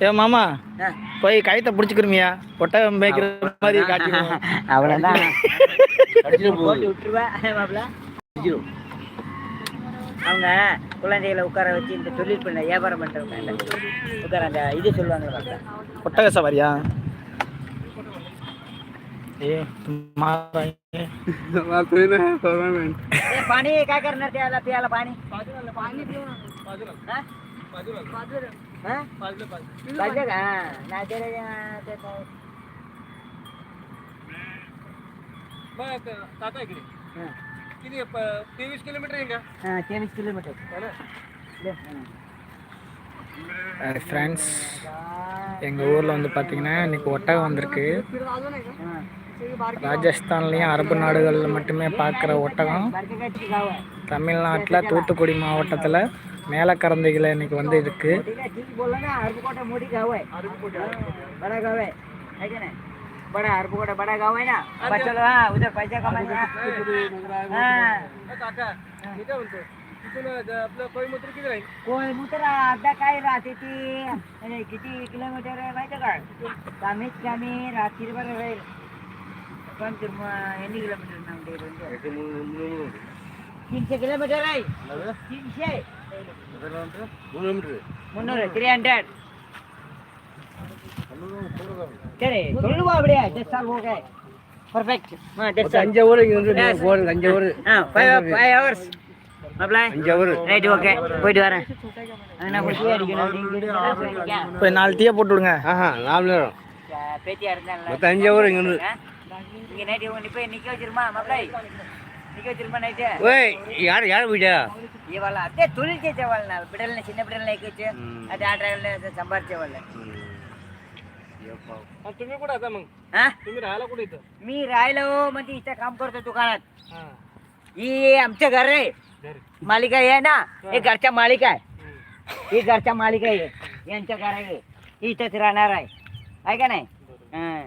ஏ மாமா போய் கழுத்தை பிடிச்சிக்கிறமியா ஒட்டகம் மேய்க்கிற மாதிரி காட்டி அவ்வளோதான் அவங்க குழந்தைகளை உட்கார வச்சு இந்த தொழில் பண்ண வியாபாரம் பண்ணுறவங்க உட்கார அந்த இது சொல்லுவாங்க ஒட்டக சவாரியா பாணி காக்கற நேரத்தை பாணி பாணி काय करणार त्याला प्यायला पाणी हा? हा? पाहिजे का हा. नाही तर, अं, ते पाऊस. हा. किती तेवीस किलोमीटर आहे का हा, तेवीस किलोमीटर ले, हा. ஃப்ரெண்ட்ஸ் எங்கள் ஊரில் வந்து பார்த்தீங்கன்னா இன்னைக்கு ஒட்டகம் வந்திருக்கு हा. ராஜஸ்தான்லேயும் அரபு நாடுகளில் மட்டுமே பார்க்குற ஒட்டகம் बारक्या गायची गाव आहे தமிழ்நாட்டில் தூத்துக்குடி மாவட்டத்தில் மேலக்கரந்தையில் இன்னைக்கு வந்து இருக்கு मोठी काय ठीक बोलला ना हरबकोटा मोठी गाव आहे बडा गाव आहे है की नाही बडा हरबकोटा बडा गाव आहे ना बच्चा लोग, हा उधर पैसा कमायचा हा काका मी काय म्हणतो तिथून आपलं कोईमतूर किती राहील कोयमुतर अर्धा काय राहते ती अरे किती किलोमीटर आहे माहिती का कमीत कमी रात्रीभर राहील पण ते म- एनी किलोमीटर नाव ते म्हणजे. तीनशे किलोमीटर आहे तीनशे முந்நூறு போயிட்டு வரேன். انا குடிச்சு போட்டு விடுங்க ஆஹா நாலு நேரம் ஓய் யார் யார் வீடா ఇవాళ అదే తొలిలు చేసేవాళ్ళు నా బిడ్డలని చిన్న బిడ్డలని ఎక్కించి అదే ఆ డ్రైవర్ని సంపాదించేవాళ్ళు तुम्ही कुठे आता मग हा? तुम्ही राहायला कुठे इथं मी राहिलो म्हणजे इथं काम करतो दुकानात हा. ही आमचं घर आहे घरी. मालिका आहे ना हे घरच्या मालिक आहे हम्म. घरच्या मालिका आहे यांच्या घर आहे इथंच राहणार आहे आहे का नाही हा.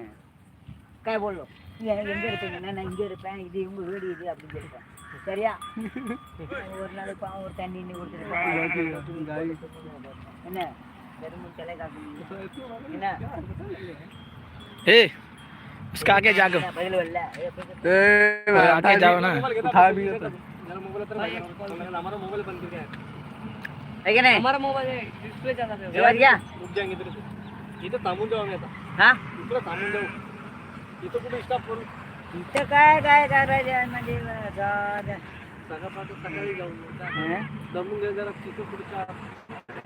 काय बोललो यांना नाही रुपये, यांना इंगे रुपये, ఇది ఇది అప్పుడు చెప్పాను சரியா ஒரு நாள் பாவம் ஒரு தண்ணி இன்னி கொடுத்துட்டு என்ன பெருமுள் தலை காக்கணும் என்ன ए उसका आगे जागो பதில் வரல ஏ, பதில் और आगे जाओ ना हमारा मोबाईल बंद करके आहे का नाही हमारा मोबाईल डिस्प्ले जाणार जेवण घ्या खूप जांग इथं इथं थांबून जाऊ आम्ही आता हा इकडं थांबून जाऊ इथं कुठे स्टॉप करू इथं काय काय करायचं म्हणजे जा- जा. सकाळपासून सकाळी जाऊ हं? दमून घे जरा तिथं पुढच्या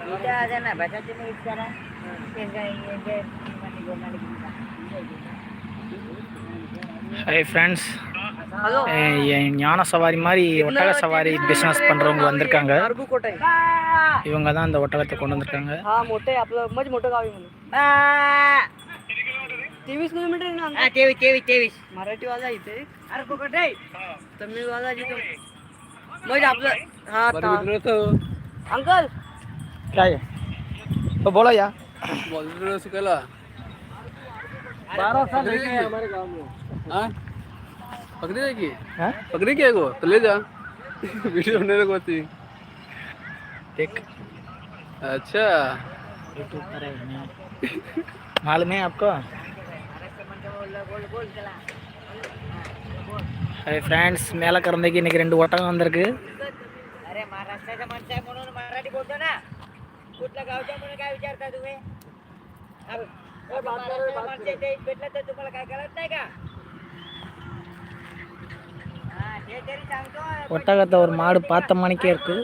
इथं आता ना बसायचं नाही इतकं ना. ते काय हे जे म्हणजे गोंगाली घेऊन जा. ஹாய் ஃப்ரெண்ட்ஸ் ஞான சவாரி மாதிரி ஒட்டக சவாரி பிஸ்னஸ் பண்ணுறவங்க வந்திருக்காங்க कोट आहे இவங்க தான் அந்த ஒட்டகத்தை கொண்டு வந்திருக்காங்க तेवीस किलोमीटर तेवीस तेवीस तेवीस. मराठी वाला इथे. अरे तमिळ वाला जिथे. मग आपलं हा अंकल. काय? तो बोला या. बॉलीवुड साल हमारे में. आपका पकड़ी जाएगी पकड़ी क्या तो ले जा. वीडियो देख अच्छा. बोल बोल चला ஹாய் ஃப்ரெண்ட்ஸ் மேலே கறந்தைக்கு இன்னைக்கு ரெண்டு ஒட்டகம் வந்திருக்கு अरे महाराष्ट्राचा माणूस आहे म्हणून मराठी बोलतो ना कुठल्या गावच्या म्हणून काय विचारता तुम्ही अरे, ओ, महाराष्ट्राचा माणूस आहे, ते भेटलं तर तुम्हाला काय कळत नाही का हा, ते तरी सांगतो ஒட்டகத்தை ஒரு மாடு பார்த்த மணிக்கே இருக்கு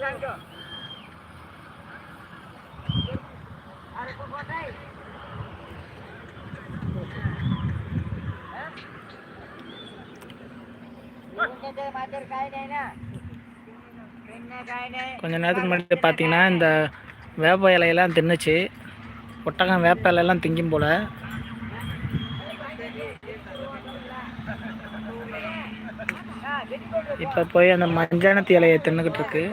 கொஞ்ச நேரத்துக்கு முன்னாடி பார்த்தீங்கன்னா இந்த வேப்ப இலையெல்லாம் தின்னுச்சு. ஒட்டகம் வேப்ப இலையெல்லாம் திங்கும் போல. இப்போ போய் அந்த மஞ்சனத்தி இலையை தின்னுக்கிட்டு இருக்கு.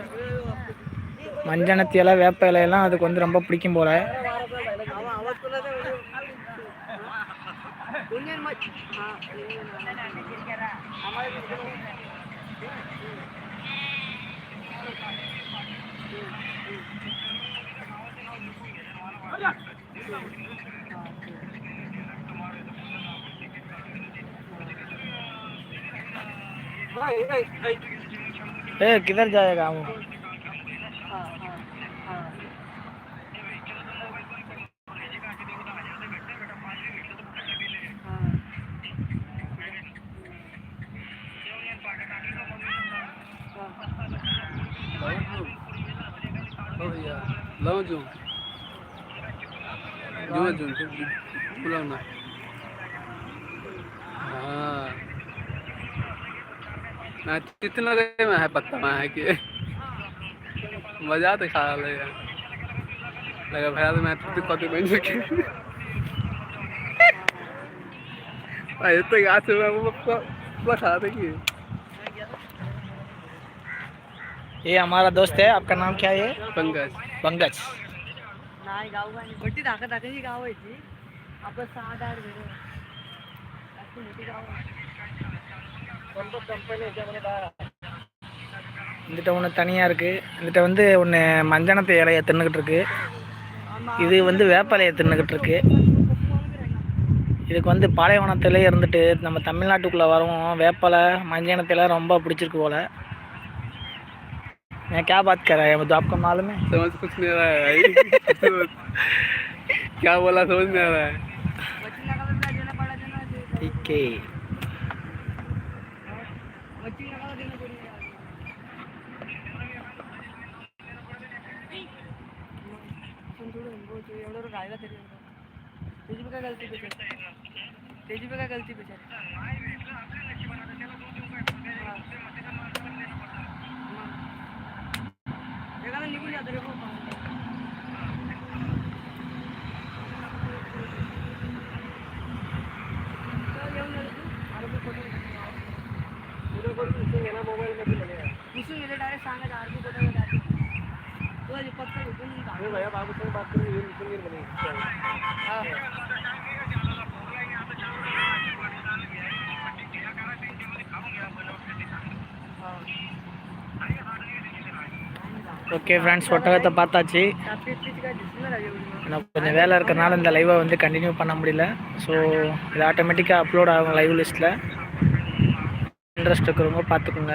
மஞ்சனத்தி இலை வேப்ப இலையெல்லாம் அதுக்கு வந்து ரொம்ப பிடிக்கும் போல. ए किधर जाएगा वो? हो जो जो जो बुलाओ ना हाँ। कितना रे में है पत्ता में है कि? मज़ा तो खा ले लगा भैया तो मैं तो कति बन सके भाई तो गाछ में वो बता दे कि? ये हमारा दोस्त है आपका नाम क्या है? पंकज। पंकज। आणि मोठी दाखा दाखाची गाव आहे ती आपण सहा आठ இங்கிட்ட ஒன்று தனியாக இருக்குது இங்கிட்ட வந்து ஒன்று மஞ்சனத்து இலையை தின்னுக்கிட்டு இருக்கு இது வந்து வேப்பலையை தின்னுக்கிட்டு இருக்கு இதுக்கு வந்து பாலைவனத்திலே இருந்துட்டு நம்ம தமிழ்நாட்டுக்குள்ளே வரவும் வேப்பலை மஞ்சனத்தில ரொம்ப பிடிச்சிருக்கு போல मैं क्या बात कर रहा है तो आपको मालूम है समझ कुछ नहीं आ रहा है भाई क्या बोला समझ नहीं आ रहा है मच्छी नका देणं पडायचं ना ते ठीक है मच्छी नका देणं पडली पण थोडं बोलतो घुसून गेले डायरेक्ट सांगायचं आरती फोटो तुला जे पत्ता घेऊन टाक. भैया बाबू से बात करेंगे ये सुन के बनेगी हा. हा. ஓகே ஃப்ரெண்ட்ஸ் ஒட்டகத்தை பார்த்தாச்சு रात्री तिची काय दिसणार आहे एवढी मला. எனக்கு கொஞ்சம் வேலை இருக்கறனால இந்த லைவை வந்து கண்டினியூ பண்ண முடியல ஸோ இது ஆட்டோமேட்டிக்காக அப்லோட் ஆகும் லைவ் லிஸ்ட்டில் இன்ட்ரெஸ்ட் இருக்கிறவங்க பார்த்துக்குங்க.